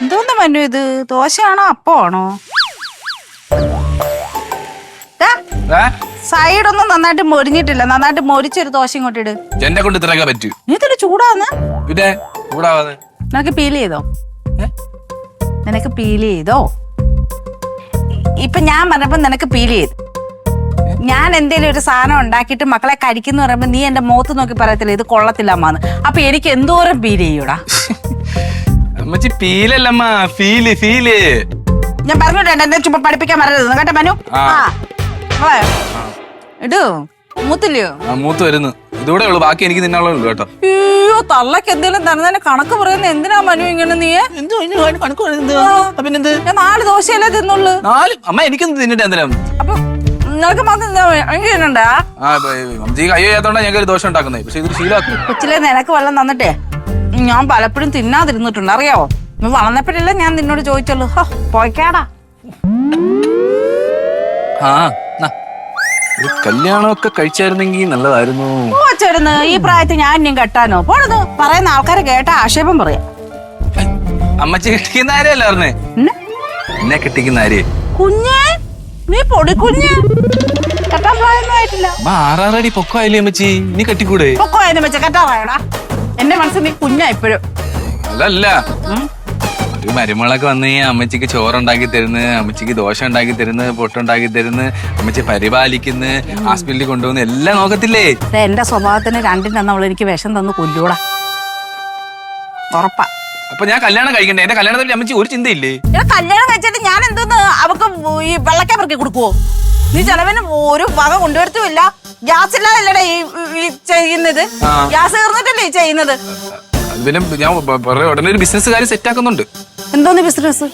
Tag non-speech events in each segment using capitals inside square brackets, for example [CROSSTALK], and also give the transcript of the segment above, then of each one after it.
എന്തോന്ന് മനു ഇത്? ദോശയാണോ അപ്പമാണോ? സൈഡ് ഒന്നും നന്നായിട്ട് മൊരിഞ്ഞിട്ടില്ല. നന്നായിട്ട് മൊരിച്ചൊരു ദോശ ഇങ്ങോട്ട് ഇട്. എന്നെ കൊണ്ട് ഇത്രയൊക്കെ പറ്റൂ. നീ ഇതൊരു ചൂടാന്ന്. പിന്നെ നിനക്ക് പീൽ ചെയ്തോ? നിനക്ക് പീൽ ചെയ്തോ? ഇപ്പൊ ഞാൻ പറഞ്ഞപ്പോ നിനക്ക് പീൽ ചെയ്തു. ഞാൻ എന്തേലും ഒരു സാധനം ഉണ്ടാക്കിയിട്ട് മക്കളെ കഴിക്കുന്നു പറയുമ്പോ നീ എന്റെ മുഖത്ത് നോക്കി പറയത്തില്ല ഇത് കൊള്ളത്തില്ല അമ്മാന്ന്. അപ്പൊ എനിക്ക് എന്തോരം പീൽ ചെയ്യൂടാ? [LAUGHS] അമ്മച്ചി ഫീലല്ലമ്മ ഫീൽ ഫീൽ. ഞാൻ പറഞ്ഞോട്ടെ എന്നെ ചുമ്മാ പഠിപ്പിക്കാൻ വരരുത് കേട്ടോ മനു? ആ. ആ. ഇടൂ മൂത്തില്ലയോ? ആ മൂത്ത് വരുന്നു. ഇതൂടെ ഉള്ളു ബാക്കി എനിക്ക് നിന്നുള്ളൂ കേട്ടോ. അയ്യോ തള്ളക്ക് എന്തെങ്കിലും തന്നെ കണക്ക് പറയുന്ന എന്തിനാ മനു ഇങ്ങനെ നീ? പിന്നെന്ത്? ഞാൻ നാല് ദോശയല്ലേ തിന്നുള്ളൂ. നാല്? അമ്മ എനിക്കൊന്നും തിന്നിട്ട് എന്തിനാ? അപ്പൊ നിങ്ങൾക്ക് മാത്രം എന്താ എനിക്ക് തിന്നണ്ടാ? ആ അമ്മച്ചി കൈ ചെയ്യാത്തോണ്ടാ ഞങ്ങൾക്ക് ഒരു ദോഷം ഉണ്ടാക്കുന്നത് പക്ഷെ ഇത് ശീലമാക്കും കൊച്ചിലെ നിനക്ക് വെള്ളം തന്നിട്ടേ. ഞാൻ പലപ്പോഴും തിന്നാതിരുന്നിട്ടുണ്ട്. അറിയാവോ? നീ വളർന്നപ്പോഴല്ലേ ഞാൻ നിന്നോട് ചോദിച്ചുള്ളൂ. ഹോ പോയിക്കാടാ. ആ നാ. ഒരു കല്യാണമൊക്കെ കഴിച്ചായിരുന്നെങ്കിൽ നല്ലതായിരുന്നു. പോച്ചെടുന്ന് ഈ പ്രായത്തിൽ ഞാൻ ഇനിയും കെട്ടാനോ? പോണത് പറയുന്ന ആൾക്കാരെ കേട്ട ആക്ഷേപം പറയാം. അമ്മച്ചി കെട്ടിക്കുന്ന ആരെയല്ല പറഞ്ഞേ? എന്നെ? കെട്ടിക്കുന്ന ആര്? കുഞ്ഞേ? നീ പൊടി കുഞ്ഞ്? കെട്ടാൻ പോയൊന്നും ആയിട്ടില്ല. അമ്മ ആറാറടി പൊക്കമായില്ലേ അമ്മച്ചി? നീ കെട്ടിക്കൂടെ? പൊക്കോ എന്ന് വെച്ച കെട്ടാറായടാ. എന്റെ മനസ്സിൽ നീ കുഞ്ഞാ ഇപ്പോഴും. അതല്ല ഒരു മരുമകളൊക്കെ വന്ന് കഴിഞ്ഞാൽ അമ്മച്ചിക്ക് ചോറുണ്ടാക്കി തരുന്നു അമ്മച്ചിക്ക് ദോശ ഉണ്ടാക്കി തരുന്നു പൊട്ടുണ്ടാക്കി തരുന്നു അമ്മച്ചി പരിപാലിക്കുന്ന ഹോസ്പിറ്റലിൽ കൊണ്ടുപോകുന്ന എല്ലാം നോക്കത്തില്ലേ? എന്റെ സ്വഭാവത്തിന് രണ്ടിനും നമ്മൾ എനിക്ക് വിഷം തന്ന് കൊല്ലൂടാ. ഉറപ്പാ. അപ്പൊ ഞാൻ കല്യാണം കഴിക്കണ്ടേ? എന്റെ കല്യാണത്തിൽ അമ്മച്ചി ഒരു ചിന്തയില്ലേ? കല്യാണം കഴിച്ചിട്ട് ഞാൻ എന്തോന്ന്? അവക്ക് ഈ വെള്ളക്കാപ്പറക്കി കൊടുക്കുവോ? നീ ചെലവിന് ഒരു വക കൊണ്ടുവരത്തുമില്ല. ഗ്യാസ് ഇല്ലാതല്ലേ ഈ ഈ ചെയ്യുന്നത്. ഗ്യാസ് തീർന്നിട്ടല്ലേ ഈ ചെയ്യുന്നത്? പിന്നെ ഞാൻ പറയാം, ഉടനെ ഒരു ബിസിനസ് കാര്യം സെറ്റ് ആക്കുന്നുണ്ട്. എന്തോന്ന് ബിസിനസ്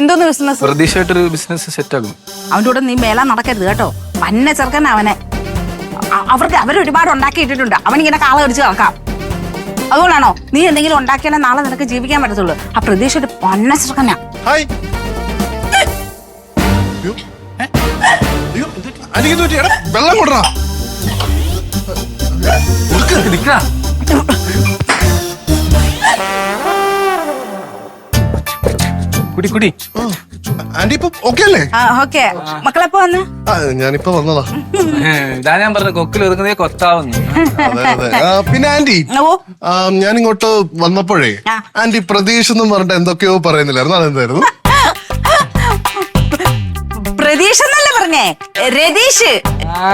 എന്തോന്ന് ബിസിനസ് പ്രതീക്ഷയായിട്ടൊരു ബിസിനസ് സെറ്റ് ആക്കും അവന്റെ കൂടെ നീ മേലാ നടക്കരുത് കേട്ടോ. പന്ന ചെറുക്കൻ അവനെ. അവർക്ക് അവരൊരുപാട് ഉണ്ടാക്കിയിട്ടിട്ടുണ്ട്. അവനിങ്ങനെ കാള കടിച്ച് കിടക്കാം അതുകൊണ്ടാണോ നീ എന്തെങ്കിലും ഉണ്ടാക്കിയാലേ നാളെ നിനക്ക് ജീവിക്കാൻ പറ്റത്തുള്ളൂ. ആ പ്രതീക്ഷ ഒരു പൊന്ന ചെറുക്കനാ വെള്ളം കൊണ്ടാ നിക്കാ. കുടി കുടി. ആന്റി ഇപ്പൊ ഓക്കെ അല്ലേ? ആ ഓക്കെ മക്കളെപ്പോ വന്ന്? ആ, ഞാനിപ്പോ വന്നതാ. ഇതാ ഞാൻ പറഞ്ഞ കൊക്കിൽ ഒതുങ്ങുന്നേ കൊത്താവുന്നു അതെ അതെ. പിന്നെ ആന്റി ഞാൻ ഇങ്ങോട്ട് വന്നപ്പോഴേ. ആന്റി പ്രതീക്ഷ എന്നും പറഞ്ഞിട്ട് എന്തൊക്കെയോ പറയുന്നില്ലായിരുന്നു. അതെന്തായിരുന്നു? പ്രതീക്ഷ എന്നല്ലേ പറഞ്ഞേ രതീഷ്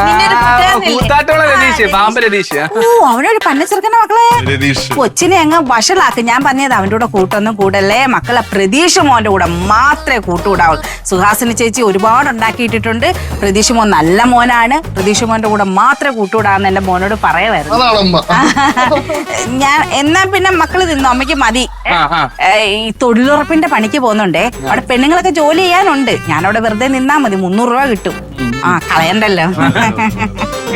നിന്റെ ഒരു കൂട്ടുകാരനല്ലേ? കൂത്താട്ടോളെ രതീഷ് പാമ്പ് രതീഷ്. ഓ അവനൊരു മക്കളെ. രതീഷ്. കൊച്ചിനെ അങ്ങ് വഷളാക്കി. ഞാൻ പറഞ്ഞത് അവന്റെ കൂടെ കൂട്ടൊന്നും കൂടല്ലേ? മക്കളെ പ്രതീക്ഷ മോന്റെ കൂടെ മാത്രമേ കൂട്ടുകൂടാവുള്ളൂ. സുഹാസിനി ചേച്ചി ഒരുപാട് ഉണ്ടാക്കിയിട്ടിട്ടുണ്ട്. പ്രതീക്ഷ മോൻ നല്ല മോനാണ്. പ്രതീക്ഷ മോന്റെ കൂടെ മാത്രമേ കൂട്ടുകൂടാന്ന് എന്റെ മോനോട് പറയുമായിരുന്നു. അതാണ് [LAUGHS] ഞാൻ എന്നാ പിന്നെ മക്കൾ തിന്നു? അമ്മയ്ക്ക് മതി. ആ, ആ. ഏ, ഈ തൊഴിലുറപ്പിന്റെ പണിക്ക് പോകുന്നുണ്ടേ. അവിടെ പെണ്ണുങ്ങളൊക്കെ ജോലി ചെയ്യാനുണ്ട്. ഞാനവിടെ വെറുതെ നിന്നാ മതി. മുന്നൂറ് രൂപ കിട്ടും. ആ കളയണ്ടല്ലോ.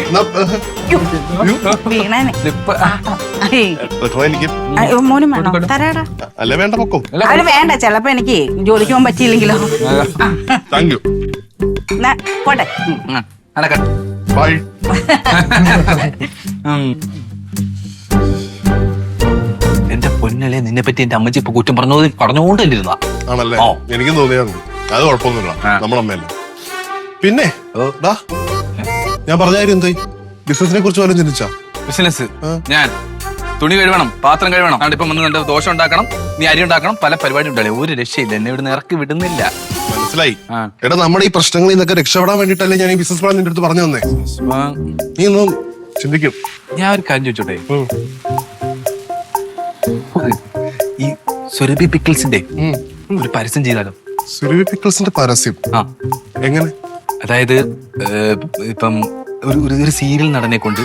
എന്നാ, അയ്യോ, വീണേനെ സ്ലിപ്പ് ഏയ്, എത്ര എനിക്ക് മോനും വേണോ? തരാടാ. അല്ല വേണ്ട പൊക്കോ. അവന് വേണ്ട ചെലപ്പോ എനിക്ക് ജോലിക്ക് പോകാൻ പറ്റിയില്ലെങ്കിലോ. താങ്ക് യു എന്നാ, പോട്ടെ. ബൈ [LAUGHS] എന്റെ പൊന്നലെ നിന്നെ പറ്റി എന്റെ അമ്മച്ചി ഇപ്പൊ കുറ്റം പറഞ്ഞു പറഞ്ഞുകൊണ്ടിരുന്ന ആണല്ലേ? ഓ. എനിക്കും തോന്നിയാണ് അത് കുഴപ്പമൊന്നുമില്ല. ആ. നമ്മളമ്മയല്ലേ. പിന്നെ. ഡാ ഞാൻ പറഞ്ഞ കാര്യം എന്തായി ബിസിനസിനെ കുറിച്ച് വല്ലതും ചിന്തിച്ചാ? ബിസിനസ്? ഞാൻ. തുണി കഴുകണം പാത്രം കഴുകണം. അവിടെ ഇപ്പം വന്ന് നിന്റെ ദോശ ഉണ്ടാക്കണം നീ അരി ഉണ്ടാക്കണം പല പരിപാടി ഉണ്ടല്ലേ ഒരു രക്ഷയില്ല. എന്നെ ഇവിടുന്ന് ഇറക്കി വിടുന്നില്ല. മനസ്സിലായി. എടാ നമ്മുടെ ഈ പ്രശ്നങ്ങളിൽ നിന്നൊക്കെ രക്ഷപ്പെടാൻ വേണ്ടിട്ടല്ലേ ഞാൻ ഈ ബിസിനസ് പ്ലാൻ നിന്റെ അടുത്ത് പറഞ്ഞു തന്നേ നീ ഒന്നും ചിന്തിക്കും. ഞാൻ ഒരു കാര്യം ചോദിച്ചോട്ടെ? ഈ സുരഭി പിക്കിൾസിന്റെ ഒരു പരസ്യം ചെയ്താലോ? സുരഭി പിക്കിൾസിന്റെ പരസ്യം? എങ്ങനെ? അതായത് ഇപ്പം ഒരു ഒരു- സീരിയൽ നടനെ കൊണ്ട്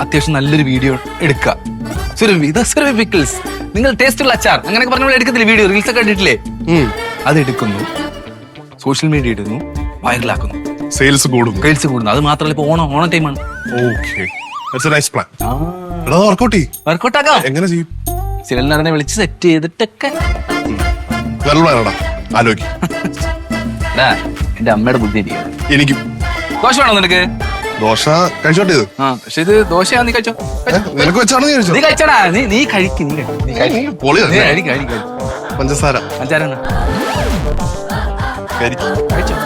അത്യാവശ്യം നല്ലൊരു വീഡിയോ എടുക്കുക സുരഭി ഇത് സുരഭി പിക്കിൾസ് നിങ്ങൾ ടേസ്റ്റുള്ള അച്ചാർ. അങ്ങനെ പറഞ്ഞ എടുക്കത്തില്ല വീഡിയോ റീൽസ് ഒക്കെ കണ്ടിട്ടില്ലേ? അത് എടുക്കുന്നു. സോഷ്യൽ മീഡിയ ഇടുന്നു. വൈറലാക്കുന്നു സെയിൽസ് കൂടും സെയിൽസ് കൂടുന്നു. അത് മാത്രമല്ല ഇപ്പൊ ഓണം ഓണം ടൈമാണ് ഓക്കെ വർക്കൗട്ട് ആക്കാം. എങ്ങനെ ചെയ്യും? സീരിയൽ നടനെ വിളിച്ച് സെറ്റ് ചെയ്തിട്ടൊക്കെ. ആലോചിക്കും. [LAUGHS] എന്റെ അമ്മയുടെ ബുദ്ധി എനിക്ക്. ദോശ വേണോ നിനക്ക്? ദോശ കഴിച്ചോട്ടെ ഇത് ആ പക്ഷെ ഇത് ദോശയാ നീ കഴിച്ചോ? വെച്ചാണ് നീ കഴിച്ചോ? നീ കഴിച്ചടാ നീ നീ കഴിക്ക് നീ കഴിക്ക്, നീ പൊളി പഞ്ചസാര. അഞ്ചാരാണ് കഴിച്ചോ?